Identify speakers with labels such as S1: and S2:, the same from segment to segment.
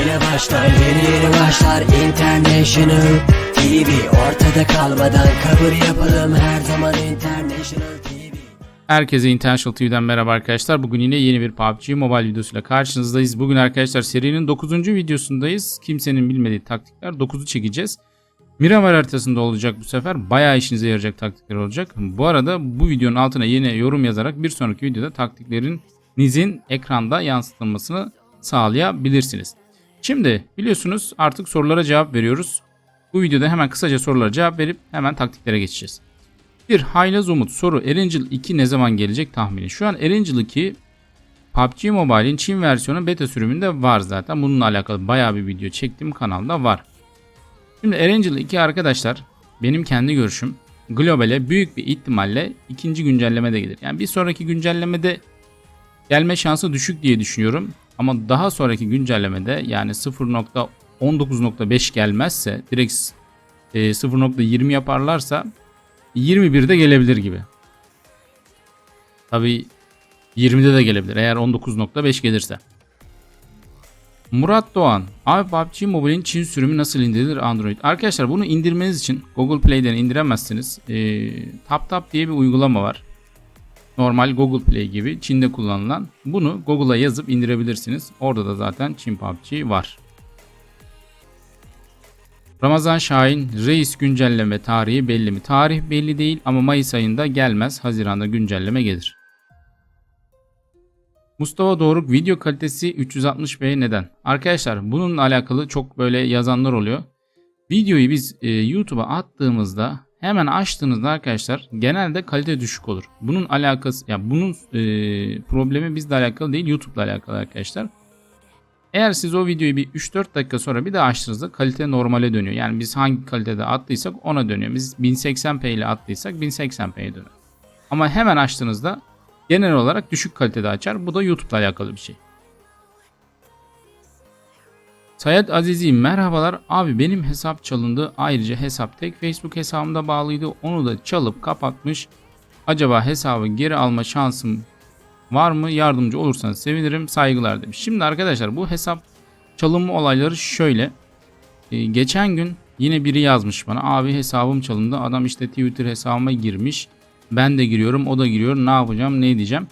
S1: Yine başlar yeni yeni başlar International TV Ortada kalmadan kabul yapalım her zaman International TV
S2: Herkese International TV'den merhaba arkadaşlar. Bugün yine yeni bir PUBG Mobile videosuyla karşınızdayız. Bugün arkadaşlar serinin 9. videosundayız. Kimsenin bilmediği taktikler 9'u çekeceğiz. Miramar haritasında olacak bu sefer. Bayağı işinize yarayacak taktikler olacak. Bu arada bu videonun altına yine yorum yazarak bir sonraki videoda taktiklerinizin ekranda yansıtılmasını sağlayabilirsiniz. Şimdi biliyorsunuz artık sorulara cevap veriyoruz. Bu videoda hemen kısaca sorulara cevap verip hemen taktiklere geçeceğiz. Bir Haylaz Umut soru Erangel 2 ne zaman gelecek tahmini? Şu an Erangel 2 PUBG Mobile'in Çin versiyonu beta sürümünde var zaten. Bununla alakalı bayağı bir video çektim kanalda var. Şimdi Erangel 2 arkadaşlar benim kendi görüşüm globale büyük bir ihtimalle ikinci güncellemede gelir. Yani bir sonraki güncellemede gelme şansı düşük diye düşünüyorum. Ama daha sonraki güncellemede yani 0.19.5 gelmezse direkt e, 0.20 yaparlarsa 21'de gelebilir gibi. Tabi 20'de de gelebilir eğer 19.5 gelirse. Murat Doğan. Abi PUBG Mobile'in Çin sürümü nasıl indirilir Android? Arkadaşlar bunu indirmeniz için Google Play'den indiremezsiniz. Ee, TapTap diye bir uygulama var. Normal Google Play gibi Çin'de kullanılan. Bunu Google'a yazıp indirebilirsiniz. Orada da zaten Çin PUBG var. Ramazan Şahin reis güncelleme tarihi belli mi? Tarih belli değil ama Mayıs ayında gelmez. Haziranda güncelleme gelir. Mustafa Doğruk video kalitesi 360p neden? Arkadaşlar bununla alakalı çok böyle yazanlar oluyor. Videoyu biz e, YouTube'a attığımızda hemen açtığınızda arkadaşlar genelde kalite düşük olur. Bunun alakası ya bunun e, problemi bizle alakalı değil YouTube'la alakalı arkadaşlar. Eğer siz o videoyu bir 3-4 dakika sonra bir daha açtığınızda kalite normale dönüyor. Yani biz hangi kalitede attıysak ona dönüyor. Biz 1080p ile attıysak 1080p'ye dönüyor. Ama hemen açtığınızda genel olarak düşük kalitede açar. Bu da YouTube'la alakalı bir şey. Sayat Azizi merhabalar. Abi benim hesap çalındı. Ayrıca hesap tek Facebook hesabımda bağlıydı. Onu da çalıp kapatmış. Acaba hesabı geri alma şansım var mı? Yardımcı olursanız sevinirim. Saygılar demiş. Şimdi arkadaşlar bu hesap çalınma olayları şöyle. Ee, geçen gün yine biri yazmış bana. Abi hesabım çalındı. Adam işte Twitter hesabıma girmiş. Ben de giriyorum. O da giriyor. Ne yapacağım? Ne diyeceğim?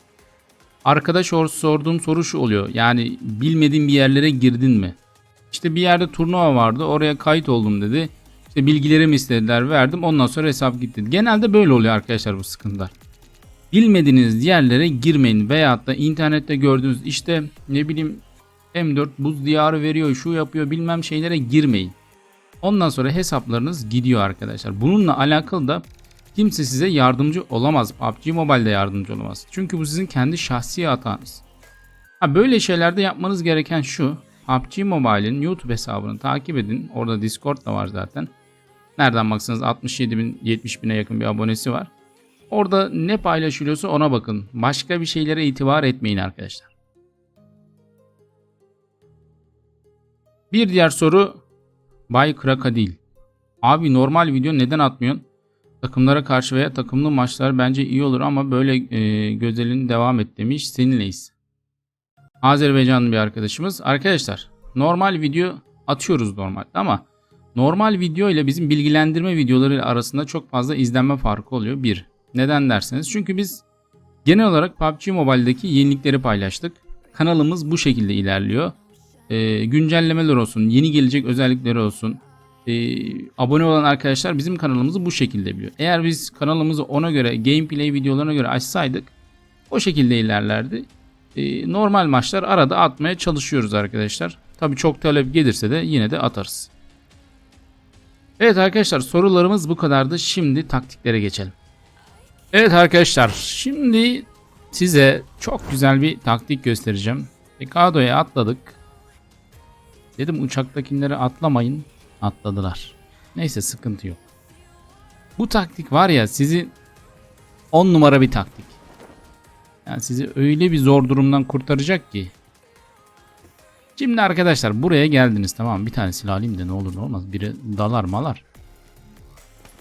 S2: Arkadaş sorduğum soru şu oluyor. Yani bilmediğin bir yerlere girdin mi? İşte bir yerde turnuva vardı. Oraya kayıt oldum dedi. İşte bilgilerimi istediler. Verdim. Ondan sonra hesap gitti. Genelde böyle oluyor arkadaşlar bu sıkıntılar. Bilmediğiniz yerlere girmeyin veyahut da internette gördüğünüz işte ne bileyim M4 buz diyarı veriyor şu yapıyor bilmem şeylere girmeyin. Ondan sonra hesaplarınız gidiyor arkadaşlar. Bununla alakalı da kimse size yardımcı olamaz. PUBG Mobile'de yardımcı olamaz. Çünkü bu sizin kendi şahsi hatanız. Ha böyle şeylerde yapmanız gereken şu. PUBG Mobile'in YouTube hesabını takip edin. Orada Discord da var zaten. Nereden baksanız 67 bin 70 bine yakın bir abonesi var. Orada ne paylaşılıyorsa ona bakın. Başka bir şeylere itibar etmeyin arkadaşlar. Bir diğer soru Bay Krakadil. Abi normal video neden atmıyorsun? Takımlara karşı veya takımlı maçlar bence iyi olur ama böyle e, gözelin devam et demiş. Seninleyiz. Azerbaycanlı bir arkadaşımız. Arkadaşlar normal video atıyoruz normalde ama normal video ile bizim bilgilendirme videoları arasında çok fazla izlenme farkı oluyor. Bir. Neden derseniz çünkü biz genel olarak PUBG Mobile'deki yenilikleri paylaştık. Kanalımız bu şekilde ilerliyor. Ee, güncellemeler olsun, yeni gelecek özellikleri olsun. Ee, abone olan arkadaşlar bizim kanalımızı bu şekilde biliyor. Eğer biz kanalımızı ona göre gameplay videolarına göre açsaydık o şekilde ilerlerdi. Ee, normal maçlar arada atmaya çalışıyoruz arkadaşlar. Tabi çok talep gelirse de yine de atarız. Evet arkadaşlar sorularımız bu kadardı. Şimdi taktiklere geçelim. Evet arkadaşlar şimdi size çok güzel bir taktik göstereceğim. Rikado'ya atladık. Dedim uçaktakileri atlamayın. Atladılar. Neyse sıkıntı yok. Bu taktik var ya sizi 10 numara bir taktik. Yani sizi öyle bir zor durumdan kurtaracak ki. Şimdi arkadaşlar buraya geldiniz tamam Bir tane silah alayım da ne olur ne olmaz. Biri dalar malar.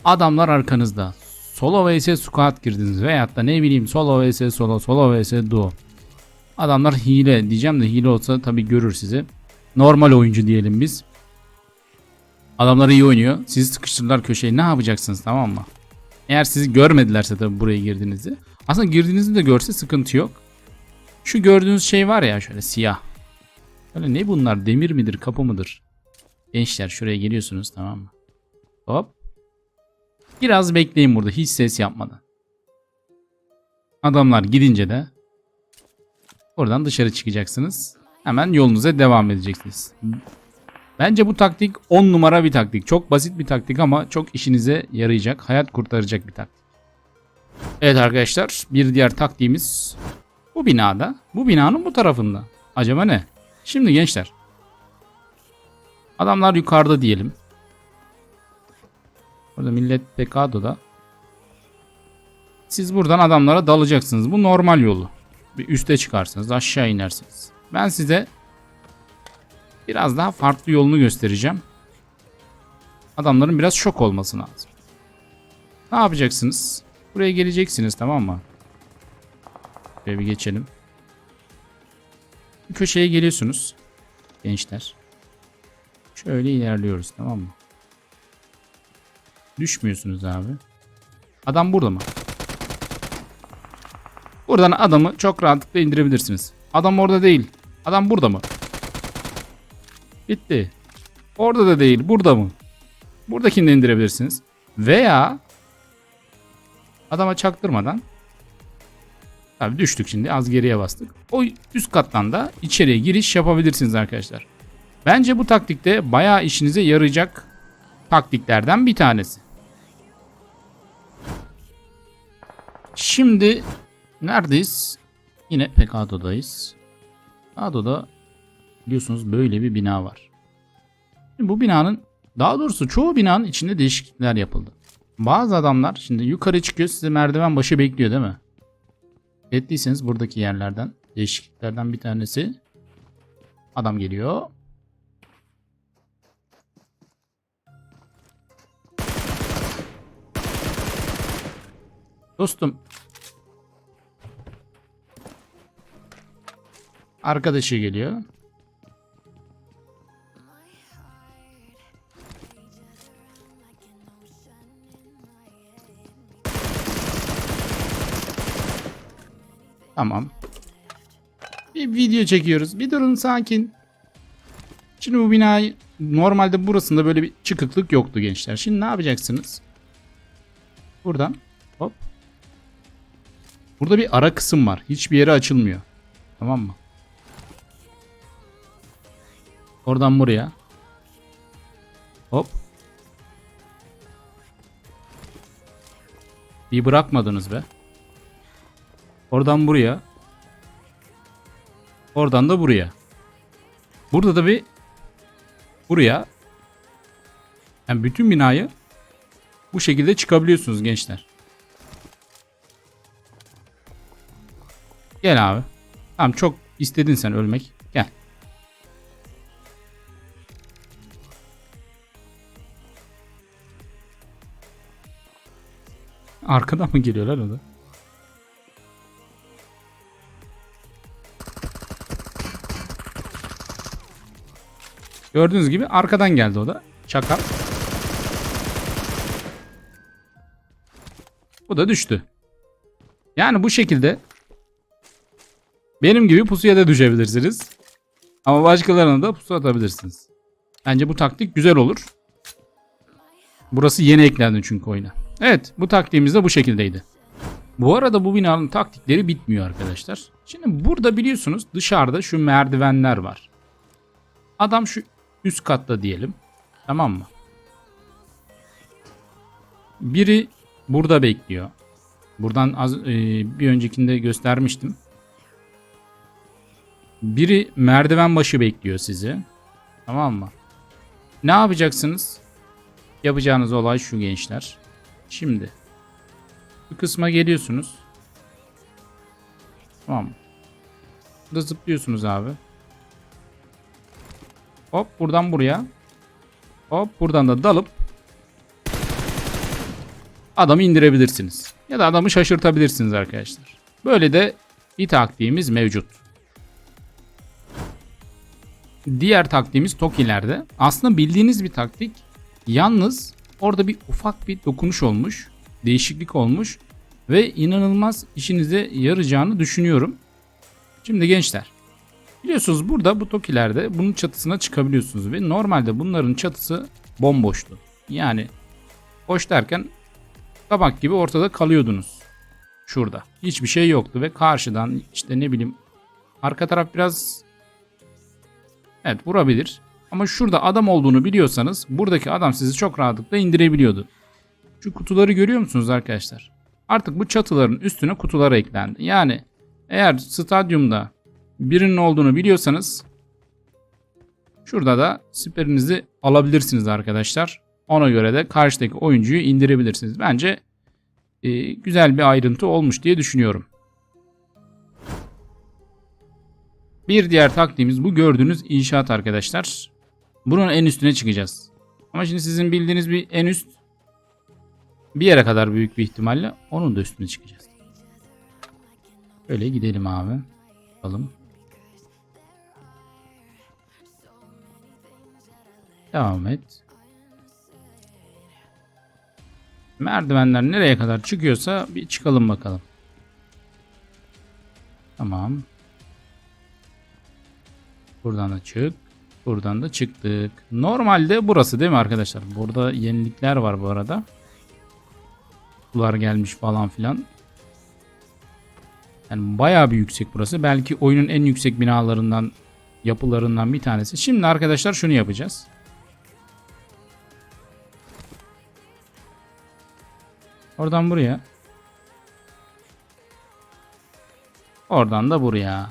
S2: Adamlar arkanızda. Solo vs squad girdiniz veyahut da ne bileyim solo vs solo, solo vs duo. Adamlar hile diyeceğim de hile olsa tabi görür sizi. normal oyuncu diyelim biz. Adamlar iyi oynuyor. Sizi sıkıştırdılar köşeye. Ne yapacaksınız tamam mı? Eğer sizi görmedilerse tabii buraya girdiğinizi. Aslında girdiğinizi de görse sıkıntı yok. Şu gördüğünüz şey var ya şöyle siyah. Böyle ne bunlar? Demir midir? Kapı mıdır? Gençler şuraya geliyorsunuz tamam mı? Hop. Biraz bekleyin burada hiç ses yapmadan. Adamlar gidince de oradan dışarı çıkacaksınız. Hemen yolunuza devam edeceksiniz. Bence bu taktik 10 numara bir taktik. Çok basit bir taktik ama çok işinize yarayacak, hayat kurtaracak bir taktik. Evet arkadaşlar, bir diğer taktiğimiz bu binada. Bu binanın bu tarafında. Acaba ne? Şimdi gençler. Adamlar yukarıda diyelim. Burada millet Pekado'da. Siz buradan adamlara dalacaksınız. Bu normal yolu. Bir üste çıkarsınız, aşağı inersiniz. Ben size biraz daha farklı yolunu göstereceğim. Adamların biraz şok olması lazım. Ne yapacaksınız? Buraya geleceksiniz tamam mı? Şöyle bir geçelim. Bu köşeye geliyorsunuz. Gençler. Şöyle ilerliyoruz tamam mı? Düşmüyorsunuz abi. Adam burada mı? Buradan adamı çok rahatlıkla indirebilirsiniz. Adam orada değil. Adam burada mı? Bitti. Orada da değil. Burada mı? Buradakini de indirebilirsiniz. Veya adama çaktırmadan Tabii düştük şimdi. Az geriye bastık. O üst kattan da içeriye giriş yapabilirsiniz arkadaşlar. Bence bu taktikte bayağı işinize yarayacak taktiklerden bir tanesi. Şimdi neredeyiz? Yine Pekado'dayız. Pekado'da biliyorsunuz böyle bir bina var. Şimdi bu binanın daha doğrusu çoğu binanın içinde değişiklikler yapıldı. Bazı adamlar şimdi yukarı çıkıyor size merdiven başı bekliyor değil mi? Ettiyseniz buradaki yerlerden değişikliklerden bir tanesi adam geliyor. Dostum. Arkadaşı geliyor. Tamam. Bir video çekiyoruz. Bir durun sakin. Şimdi bu binayı normalde burasında böyle bir çıkıklık yoktu gençler. Şimdi ne yapacaksınız? Buradan hop. Burada bir ara kısım var. Hiçbir yere açılmıyor. Tamam mı? Oradan buraya. Hop. Bir bırakmadınız be. Oradan buraya. Oradan da buraya. Burada da bir buraya. Yani bütün binayı bu şekilde çıkabiliyorsunuz gençler. Gel abi. Tamam çok istedin sen ölmek. Gel. Arkadan mı geliyorlar o da? Gördüğünüz gibi arkadan geldi o da. Çakal. Bu da düştü. Yani bu şekilde benim gibi pusuya da düşebilirsiniz. Ama başkalarına da pusu atabilirsiniz. Bence bu taktik güzel olur. Burası yeni eklendi çünkü oyuna. Evet bu taktiğimiz de bu şekildeydi. Bu arada bu binanın taktikleri bitmiyor arkadaşlar. Şimdi burada biliyorsunuz dışarıda şu merdivenler var. Adam şu üst katta diyelim. Tamam mı? Biri burada bekliyor. Buradan az e, bir öncekinde göstermiştim. Biri merdiven başı bekliyor sizi. Tamam mı? Ne yapacaksınız? Yapacağınız olay şu gençler. Şimdi bu kısma geliyorsunuz. Tamam mı? Burada zıplıyorsunuz abi. Hop buradan buraya. Hop buradan da dalıp adamı indirebilirsiniz. Ya da adamı şaşırtabilirsiniz arkadaşlar. Böyle de bir taktiğimiz mevcut. Diğer taktiğimiz Toki'lerde. Aslında bildiğiniz bir taktik. Yalnız orada bir ufak bir dokunuş olmuş. Değişiklik olmuş. Ve inanılmaz işinize yarayacağını düşünüyorum. Şimdi gençler. Biliyorsunuz burada bu Toki'lerde bunun çatısına çıkabiliyorsunuz. Ve normalde bunların çatısı bomboştu. Yani boş derken tabak gibi ortada kalıyordunuz. Şurada. Hiçbir şey yoktu ve karşıdan işte ne bileyim arka taraf biraz evet vurabilir. Ama şurada adam olduğunu biliyorsanız buradaki adam sizi çok rahatlıkla indirebiliyordu. Şu kutuları görüyor musunuz arkadaşlar? Artık bu çatıların üstüne kutular eklendi. Yani eğer stadyumda birinin olduğunu biliyorsanız şurada da siperinizi alabilirsiniz arkadaşlar. Ona göre de karşıdaki oyuncuyu indirebilirsiniz. Bence e, güzel bir ayrıntı olmuş diye düşünüyorum. Bir diğer taktiğimiz bu gördüğünüz inşaat arkadaşlar. Bunun en üstüne çıkacağız. Ama şimdi sizin bildiğiniz bir en üst bir yere kadar büyük bir ihtimalle onun da üstüne çıkacağız. Öyle gidelim abi. Bakalım. Devam et. Merdivenler nereye kadar çıkıyorsa bir çıkalım bakalım. Tamam. Buradan da çık. Buradan da çıktık. Normalde burası değil mi arkadaşlar? Burada yenilikler var bu arada. Sular gelmiş falan filan. Yani bayağı bir yüksek burası. Belki oyunun en yüksek binalarından, yapılarından bir tanesi. Şimdi arkadaşlar şunu yapacağız. Oradan buraya. Oradan da buraya.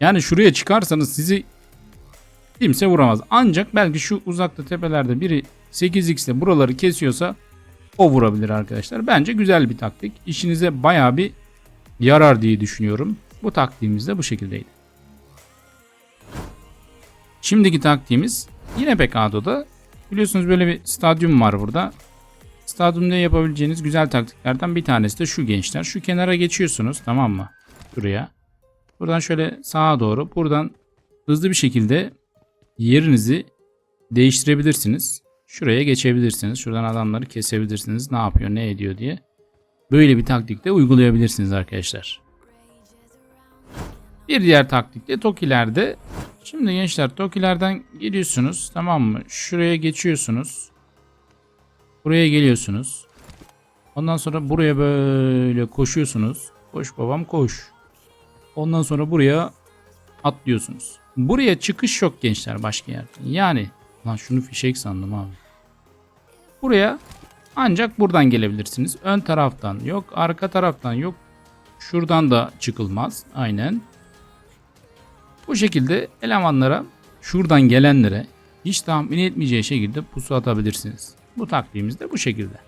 S2: Yani şuraya çıkarsanız sizi kimse vuramaz. Ancak belki şu uzakta tepelerde biri 8x'le buraları kesiyorsa o vurabilir arkadaşlar. Bence güzel bir taktik. İşinize baya bir yarar diye düşünüyorum. Bu taktiğimiz de bu şekildeydi. Şimdiki taktiğimiz yine Pekado'da. Biliyorsunuz böyle bir stadyum var burada. Stadyumda yapabileceğiniz güzel taktiklerden bir tanesi de şu gençler. Şu kenara geçiyorsunuz tamam mı? Şuraya. Buradan şöyle sağa doğru. Buradan hızlı bir şekilde yerinizi değiştirebilirsiniz. Şuraya geçebilirsiniz. Şuradan adamları kesebilirsiniz. Ne yapıyor, ne ediyor diye. Böyle bir taktik de uygulayabilirsiniz arkadaşlar. Bir diğer taktik de Toki'lerde. Şimdi gençler Toki'lerden geliyorsunuz. Tamam mı? Şuraya geçiyorsunuz. Buraya geliyorsunuz. Ondan sonra buraya böyle koşuyorsunuz. Koş babam koş. Ondan sonra buraya atlıyorsunuz. Buraya çıkış yok gençler başka yerde. Yani lan şunu fişek sandım abi. Buraya ancak buradan gelebilirsiniz. Ön taraftan yok, arka taraftan yok. Şuradan da çıkılmaz. Aynen. Bu şekilde elemanlara, şuradan gelenlere hiç tahmin etmeyeceği şekilde pusu atabilirsiniz. Bu taktiğimiz de bu şekilde.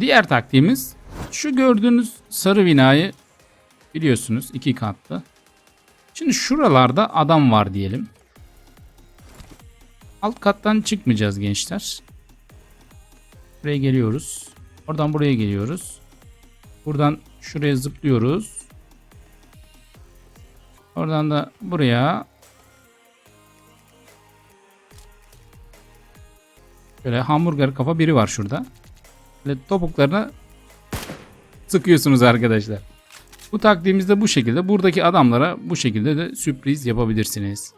S2: Diğer taktiğimiz şu gördüğünüz sarı binayı biliyorsunuz iki katlı. Şimdi şuralarda adam var diyelim. Alt kattan çıkmayacağız gençler. Buraya geliyoruz. Oradan buraya geliyoruz. Buradan şuraya zıplıyoruz. Oradan da buraya. Böyle hamburger kafa biri var şurada. Böyle topuklarına sıkıyorsunuz arkadaşlar. Bu taktiğimiz de bu şekilde. Buradaki adamlara bu şekilde de sürpriz yapabilirsiniz.